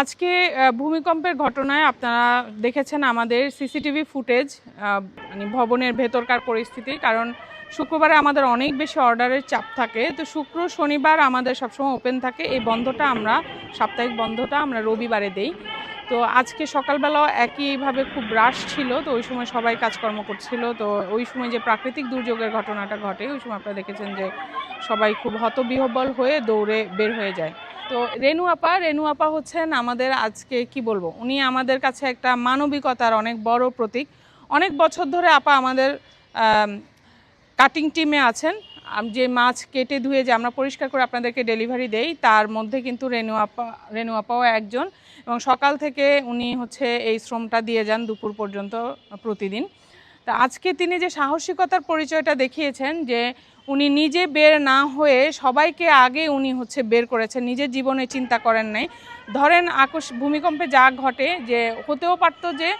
আজকে ভূমিকম্পের ঘটনায় আপনারা দেখেছেন আমাদের সিসিটিভি ফুটেজ মানে ভবনের ভেতরকার পরিস্থিতি, কারণ শুক্রবারে আমাদের অনেক বেশি অর্ডারের চাপ থাকে। তো শুক্র, শনিবার আমাদের সবসময় ওপেন থাকে। এই বন্ধটা আমরা, সাপ্তাহিক বন্ধটা আমরা রবিবারে দেই। তো আজকে সকালবেলাও একইভাবে খুব রাশ ছিল। তো ওই সময় সবাই কাজকর্ম করছিল। তো ওই সময় যে প্রাকৃতিক দুর্যোগের ঘটনাটা ঘটে, ওই সময় আপনারা দেখেছেন যে সবাই খুব হতবিহ্বল হয়ে দৌড়ে বের হয়ে যায়। তো রেনু আপা রেনু আপা হচ্ছেন আমাদের আজকে, কি বলব, উনি আমাদের কাছে একটা মানবিকতার অনেক বড় প্রতীক। অনেক বছর ধরে আপা আমাদের কাটিং টিমে আছেন। যে মাছ কেটে ধুয়ে যে আমরা পরিষ্কার করে আপনাদেরকে ডেলিভারি দেই, তার মধ্যে কিন্তু রেনু আপা, রেনু আপাও একজন। এবং সকাল থেকে উনি হচ্ছে এই শ্রমটা দিয়ে যান দুপুর পর্যন্ত প্রতিদিন। তা আজকে তিনি যে সাহসিকতার পরিচয়টা দেখিয়েছেন যে উনি নিজে বের না হয়ে সবাইকে আগে উনি হচ্ছে বের করেছেন, নিজের জীবনে চিন্তা করেন নাই। ধরেন আকস্ম ভূমিকম্পে যা ঘটে যে হতেও পারতো যে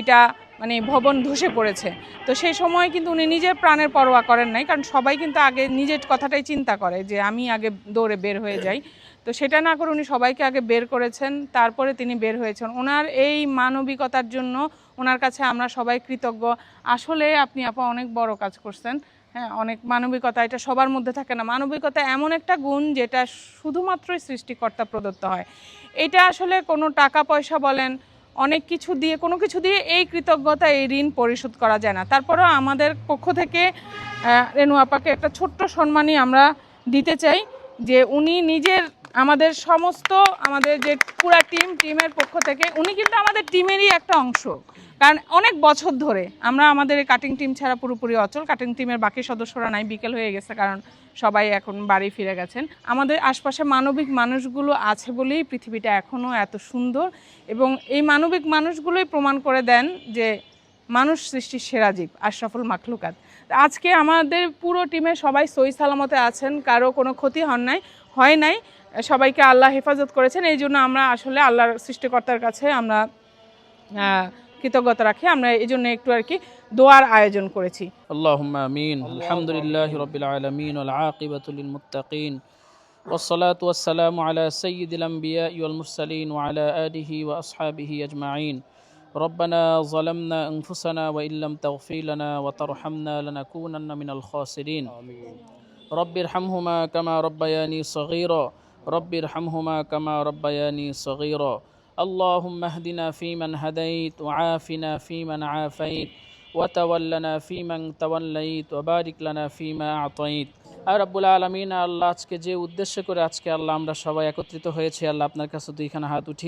এটা মানে ভবন ধসে পড়েছে। তো সেই সময় কিন্তু উনি নিজের প্রাণের পরোয়া করেন নাই, কারণ সবাই কিন্তু আগে নিজের কথাটাই চিন্তা করে যে আমি আগে দৌড়ে বের হয়ে যাই। তো সেটা না করে উনি সবাইকে আগে বের করেছেন, তারপরে তিনি বের হয়েছেন। ওনার এই মানবিকতার জন্য ওনার কাছে আমরা সবাই কৃতজ্ঞ। আসলে আপনি আপা অনেক বড় কাজ করছেন। হ্যাঁ অনেক মানবিকতা, এটা সবার মধ্যে থাকে না। মানবিকতা এমন একটা গুণ যেটা শুধুমাত্রই সৃষ্টিকর্তা প্রদত্ত হয়। এটা আসলে কোনো টাকা পয়সা বলেন, অনেক কিছু দিয়ে, কোনো কিছু দিয়ে এই কৃতজ্ঞতা, এই ঋণ পরিশোধ করা যায় না। তারপরেও আমাদের পক্ষ থেকে রেণু আপাকে একটা ছোট্ট সম্মানই আমরা দিতে চাই যে উনি নিজের, আমাদের সমস্ত, আমাদের যে পুরা টিম, টিমের পক্ষ থেকে, উনি কিন্তু আমাদের টিমেরই একটা অংশ। কারণ অনেক বছর ধরে আমরা আমাদের কাটিং টিম ছাড়া পুরোপুরি অচল। কাটিং টিমের বাকি সদস্যরা নাই, বিকেল হয়ে গেছে কারণ সবাই এখন বাড়ি ফিরে গেছেন। আমাদের আশপাশে মানবিক মানুষগুলো আছে বলেই পৃথিবীটা এখনও এত সুন্দর এবং এই মানবিক মানুষগুলোই প্রমাণ করে দেন যে মানুষ সৃষ্টির সেরা জীব, আশরাফুল মাখলুকাত। আজকে আমাদের পুরো টিমে সবাই সই সালামতে আছেন, কারও কোনো ক্ষতি হন নাই, হয় নাই, সবাইকে আল্লাহ হেফাজত করেছেন। এই জন্য আমরা আসলে আল্লাহর সৃষ্টিকর্তার কাছে আমরা কৃতজ্ঞতা রাখি আমরা এই জন্য একটু আর কি দোয়ার আয়োজন করেছি اللهم امين الحمد لله رب العالمين والعاقبه للمتقين والصلاه والسلام على سيد الانبياء والمرسلين وعلى اله واصحابه اجمعين ربنا ظلمنا انفسنا وان لم تغفر لنا وترحمنا لنكونن من الخاسرين رب ارحمهما كما ربياني صغيرا رب ارحمهما كما ربياني صغيرا اللهم اهدنا فيمن هديت وعافنا فيمن عافيت وتولنا فيمن توليت وبارك لنا فيما أعطيت আর রব্বুল আলমিন আল্লাহ আজকে যে উদ্দেশ্য করে আজকে আল্লাহ আমরা সবাই একত্রিত হয়েছি আল্লাহ আপনার কাছে দুইখানা হাত উঠিয়ে